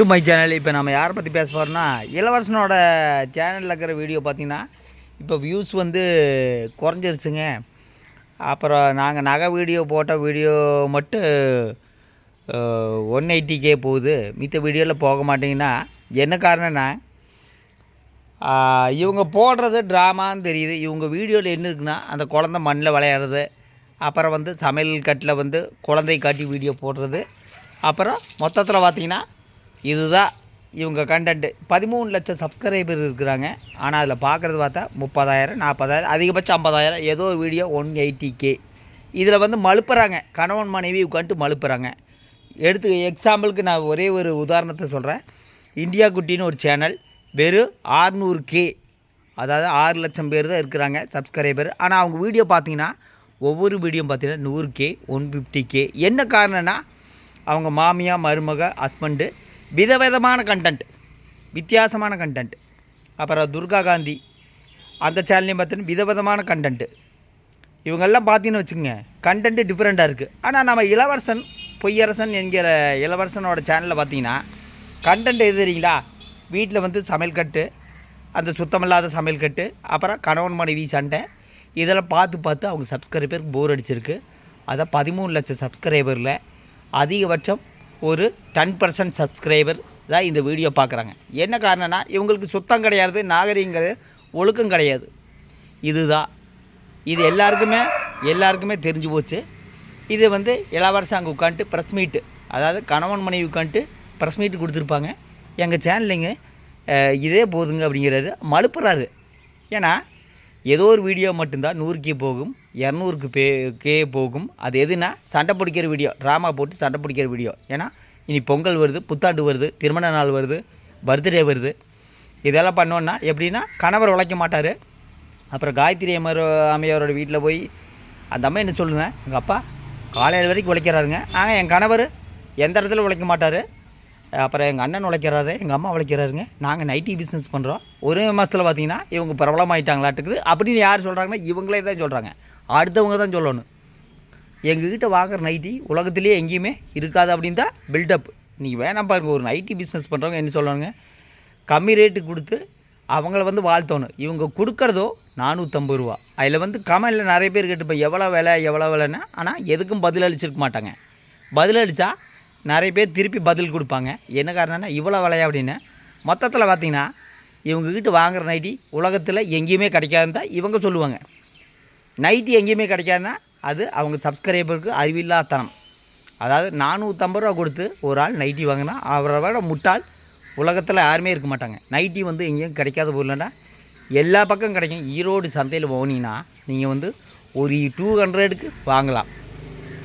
To my channel இப்போ நம்ம யாரை பற்றி பேச போகிறோம்னா இளவரசனோட சேனலில் இருக்கிற வீடியோ பார்த்தீங்கன்னா இப்போ வியூஸ் வந்து குறைஞ்சிருச்சுங்க. அப்புறம் நாங்கள் நகை வீடியோ போட்ட வீடியோ மட்டும் ஒன் எயிட்டிக்கே போகுது. மித்த வீடியோவில் போக மாட்டிங்கன்னா என்ன காரணம்னா இவங்க போடுறது ட்ராமான்னு தெரியுது. இவங்க வீடியோவில் என்ன இருக்குன்னா அந்த குழந்த மண்ணில் விளையாடுறது. அப்புறம் வந்து சமையல் கட்டில் வந்து குழந்தை காட்டி வீடியோ போடுறது. அப்புறம் மொத்தத்தில் பார்த்திங்கன்னா இதுதான் இவங்க கண்டென்ட்டு பதிமூணு லட்சம் சப்ஸ்கிரைபர் இருக்கிறாங்க. ஆனால் அதில் பார்க்குறது பார்த்தா முப்பதாயிரம் நாற்பதாயிரம் அதிகபட்சம் ஐம்பதாயிரம். ஏதோ ஒரு வீடியோ ஒன் எயிட்டி கே இதில் வந்து மழுப்புறாங்க. கணவன் மனைவி உட்காந்துட்டு மழுப்புறாங்க. எடுத்து எக்ஸாம்பிளுக்கு நான் ஒரே ஒரு உதாரணத்தை சொல்கிறேன் இந்தியா குட்டின்னு ஒரு சேனல் வெறும் ஆறுநூறு கே அதாவது ஆறு லட்சம் பேர் தான் இருக்கிறாங்க சப்ஸ்கிரைபர் ஆனால் அவங்க வீடியோ பார்த்தீங்கன்னா ஒவ்வொரு வீடியோ பார்த்தீங்கன்னா நூறு கே ஒன் ஃபிஃப்டி கே என்ன காரணம்னா அவங்க மாமியா மருமக ஹஸ்பண்டு விதவிதமான கண்டென்ட் வித்தியாசமான கண்டென்ட் அப்புறம் துர்கா காந்தி அந்த சேனல்லையும் பார்த்தீங்கன்னா விதவிதமான கண்டென்ட்டு இவங்கெல்லாம் பார்த்தீங்கன்னு வச்சுக்கோங்க கண்டென்ட்டு டிஃப்ரெண்ட்டாக இருக்குது ஆனால் நம்ம இளவரசன் பொய்யரசன் என்கிற இளவரசனோட சேனலில் பார்த்தீங்கன்னா கண்டென்ட் எது தெரியுங்களா? வீட்டில் வந்து சமையல் கட்டு அந்த சுத்தமில்லாத சமையல் கட்டு அப்புறம் கணவன் மனைவி சண்டை. இதெல்லாம் பார்த்து பார்த்து அவங்க சப்ஸ்கிரைபருக்கு போர் அடிச்சிருக்கு. அதான் பதிமூணு லட்சம் சப்ஸ்கிரைபரில் அதிகபட்சம் ஒரு டென் பர்சன்ட் சப்ஸ்கிரைபர் தான் இந்த வீடியோ பார்க்குறாங்க. என்ன காரணம்னா இவங்களுக்கு சுத்தம் கிடையாது நாகரிகம் கிடையாது ஒழுக்கம் கிடையாது. இதுதான். இது எல்லாருக்குமே எல்லாருக்குமே தெரிஞ்சு போச்சு. இது வந்து இளவரசன் அங்கே உட்காந்துட்டு ப்ரெஸ் மீட்டு அதாவது கணவன் மனைவி உட்காந்துட்டு ப்ரெஸ் மீட்டு கொடுத்துருப்பாங்க. எங்கள் சேனலுங்க இதே போதுங்க அப்படிங்கிறாரு. மழுப்புறாரு. ஏன்னா ஏதோ ஒரு வீடியோ மட்டும்தான் நூறுக்கே போகும். இரநூறுக்கு பே கே போகும். அது எதுனா சண்டை பிடிக்கிற வீடியோ ட்ராமா போட்டு சண்டை பிடிக்கிற வீடியோ. ஏன்னா இனி பொங்கல் வருது புத்தாண்டு வருது திருமண நாள் வருது பர்த்டே வருது. இதெல்லாம் பண்ணோன்னா எப்படின்னா கணவர் உழைக்க மாட்டார். அப்புறம் காயத்ரி அம்மர் அம்மையாரோட வீட்டில் போய் அந்த அம்மா என்ன சொல்லுங்கள் எங்கள் அப்பா காலையில் வரைக்கும் உழைக்கிறாருங்க. ஆனால் என் கணவர் எந்த இடத்துல உழைக்க மாட்டார்? அப்புறம் எங்கள் அண்ணன் உழைக்கிறாரு எங்கள் அம்மா உழைக்கிறாருங்க. நாங்கள் நைட்டி பிஸ்னஸ் பண்ணுறோம் ஒரே மாதத்தில் பார்த்தீங்கன்னா இவங்க பிரபலமாயிட்டாங்களாட்டுக்குது. அப்படின்னு யார் சொல்கிறாங்கன்னா இவங்களே தான் சொல்கிறாங்க அடுத்தவங்க தான் சொல்லணும். எங்ககிட்ட வாங்குற நைட்டி உலகத்துலேயே எங்கேயுமே இருக்காது அப்படின்னு தான் பில்டப் நீங்கள் வேணாம் பாருங்க ஒரு நைட்டி பிஸ்னஸ் பண்ணுறவங்க என்ன சொல்லணுங்க கம்மி ரேட்டு கொடுத்து அவங்கள வந்து வாழ்த்தணும். இவங்க கொடுக்குறதோ நானூற்றம்பது ரூபா. அதில் வந்து கமலில் நிறைய பேர் கேட்டுப்போம் எவ்வளோ விலை எவ்வளோ விலைன்னு. ஆனால் எதுக்கும் பதில் அளிச்சிருக்க மாட்டாங்க. பதில் அளித்தா நிறைய பேர் திருப்பி பதில் கொடுப்பாங்க. என்ன காரணம்னா இவ்வளோ விலையா அப்படின்னு. மொத்தத்தில் பார்த்தீங்கன்னா இவங்கக்கிட்ட வாங்குகிற நைட்டி உலகத்தில் எங்கேயுமே கிடைக்காதுன்னு தான் இவங்க சொல்லுவாங்க. நைட்டி எங்கேயுமே கிடைக்காதுன்னா அது அவங்க சப்ஸ்கிரைபருக்கு அறிவில்லாத்தனம். அதாவது நானூற்றம்பது ரூபா கொடுத்து ஒரு ஆள் நைட்டி வாங்கினா அவரை விட முட்டாள் உலகத்தில் யாருமே இருக்க மாட்டாங்க. நைட்டி வந்து எங்கேயும் கிடைக்காத பொருள்னா எல்லா பக்கம் கிடைக்கும். ஈரோடு சந்தையில் போனீங்கன்னா நீங்கள் வந்து ஒரு டூ ஹண்ட்ரடுக்கு வாங்கலாம்.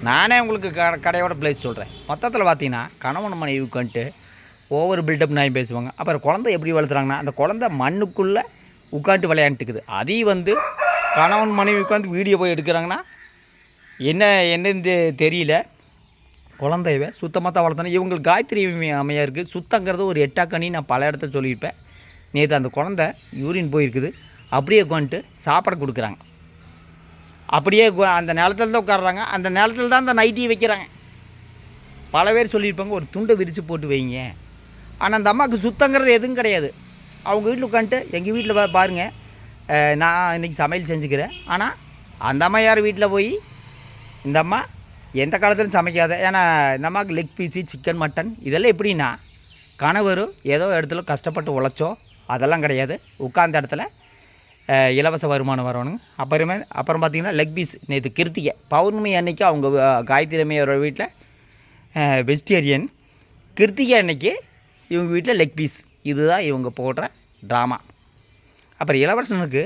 நானே உங்களுக்கு க கடையோட ப்ளேஸ் சொல்கிறேன் மொத்தத்தில் பார்த்தீங்கன்னா கணவன் மனைவி உட்காந்துட்டு ஓவர் பில்டப் நாய் பேசுவாங்க. அப்புறம் குழந்தை எப்படி வளர்த்துறாங்கன்னா அந்த குழந்தை மண்ணுக்குள்ளே உட்காந்துட்டு விளையாண்டுக்குது. அதையும் வந்து கணவன் மனைவி உட்காந்து வீடியோ போய் எடுக்கிறாங்கன்னா என்ன என்னன்னு தெரியல. குழந்தைய சுத்தமாக தான் வளர்த்தணும் இவங்களுக்கு காயத்ரி அமையாக இருக்குது சுத்தங்கிறது ஒரு எட்டாக்கணி நான் பல இடத்த சொல்லியிருப்பேன். நேற்று அந்த குழந்தை யூரின் போயிருக்குது. அப்படியே உட்காந்துட்டு சாப்பாடு கொடுக்குறாங்க. அப்படியே அந்த நிலத்துல தான் உட்காடுறாங்க அந்த நிலத்தில் தான் அந்த நைட்டியை வைக்கிறாங்க. பல பேர் சொல்லியிருப்பாங்க ஒரு துண்டை விரித்து போட்டு வைங்க. ஆனால் அந்த அம்மாவுக்கு சுத்தங்கிறது எதுவும் கிடையாது. அவங்க வீட்டில் உட்காந்துட்டு எங்கள் வீட்டில் பாருங்கள் நான் இன்றைக்கி சமையல் செஞ்சுக்கிறேன். ஆனால் அந்த அம்மா யார் வீட்டில் போய்? இந்த அம்மா எந்த காலத்துலையும் சமைக்காத. ஏன்னா இந்த அம்மாவுக்கு லெக் பீஸு சிக்கன் மட்டன் இதெல்லாம் எப்படின்னா கணவர் ஏதோ இடத்துல கஷ்டப்பட்டு உழைச்சோ அதெல்லாம் கிடையாது. உட்கார்ந்த இடத்துல இலவச வருமானம் வரணுங்க அப்புறமே அப்புறம் பார்த்திங்கன்னா லெக் பீஸ் நேற்று கிருத்திகை. பௌர்ணமி அன்னைக்கு அவங்க காயத்திரமையோட வீட்டில் வெஜிடேரியன் கிருத்திகை அன்னைக்கு இவங்க வீட்டில் லெக் பீஸ் இதுதான் இவங்க போடுற ட்ராமா அப்புறம் இளவரசனுக்கு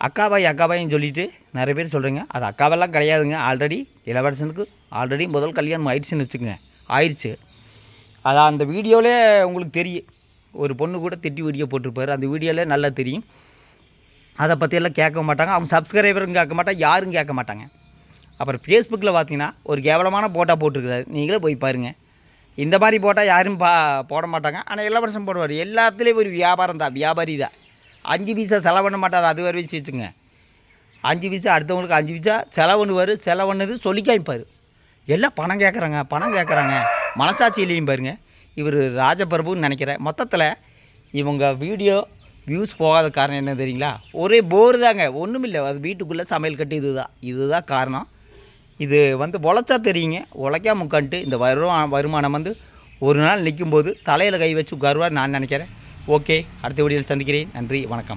அக்காபாய் அக்காபாயின்னு சொல்லிட்டு நிறைய பேர் சொல்கிறீங்க அது அக்காவெல்லாம் கிடையாதுங்க. ஆல்ரெடி இளவரசனுக்கு ஆல்ரெடி முதல் கல்யாணம் ஆயிடுச்சுன்னு வச்சுக்கோங்க. ஆயிடுச்சு. அதான் அந்த வீடியோவிலே உங்களுக்கு தெரியும். ஒரு பொண்ணு கூட திட்டி வீடியோ போட்டிருப்பாரு. அந்த வீடியோவில் நல்லா தெரியும். அதை பற்றியெல்லாம் கேட்க மாட்டாங்க. அவங்க சப்ஸ்கிரைபரும் கேட்க மாட்டாங்க யாரும் கேட்க மாட்டாங்க. அப்புறம் ஃபேஸ்புக்கில் பார்த்தீங்கன்னா ஒரு கேவலமான போட்டா போட்டிருக்கிறாரு நீங்களே போய் பாருங்கள் இந்த மாதிரி போட்டால் யாரும் பா போட மாட்டாங்க. ஆனால் எல்லா வருஷம் போடுவார். எல்லாத்துலேயும் ஒரு வியாபாரம் தான் வியாபாரி தான். அஞ்சு பைசா செலவு பண்ண மாட்டார். அது வரை வச்சு வச்சுங்க அஞ்சு பைசா அடுத்தவங்களுக்கு அஞ்சு பைசா செலவு பண்ணுவார் செலவு பண்ணது சொல்லி காமிப்பார். எல்லாம் பணம் கேட்குறாங்க பணம் கேட்குறாங்க. மனசாட்சியிலையும் பாருங்கள் இவர் ராஜபிரபுன்னு நினைக்கிறேன். மொத்தத்தில் இவங்க வீடியோ வியூஸ் போகாத காரணம் என்ன தெரியுங்களா? ஒரே போர் தாங்க. ஒன்றுமில்லை அது வீட்டுக்குள்ளே சமையல் கட்டு இதுதான். இதுதான் காரணம். இது வந்து உழைச்சா தெரியுங்க. உழைக்காம உட்காந்துட்டு இந்த வருமா வருமானம் வந்து ஒரு நாள் நிற்கும்போது தலையில் கை வச்சு உட்காருவார் நான் நினைக்கிறேன். ஓகே. அடுத்த வீடியோவில் சந்திக்கிறேன். நன்றி. வணக்கம்.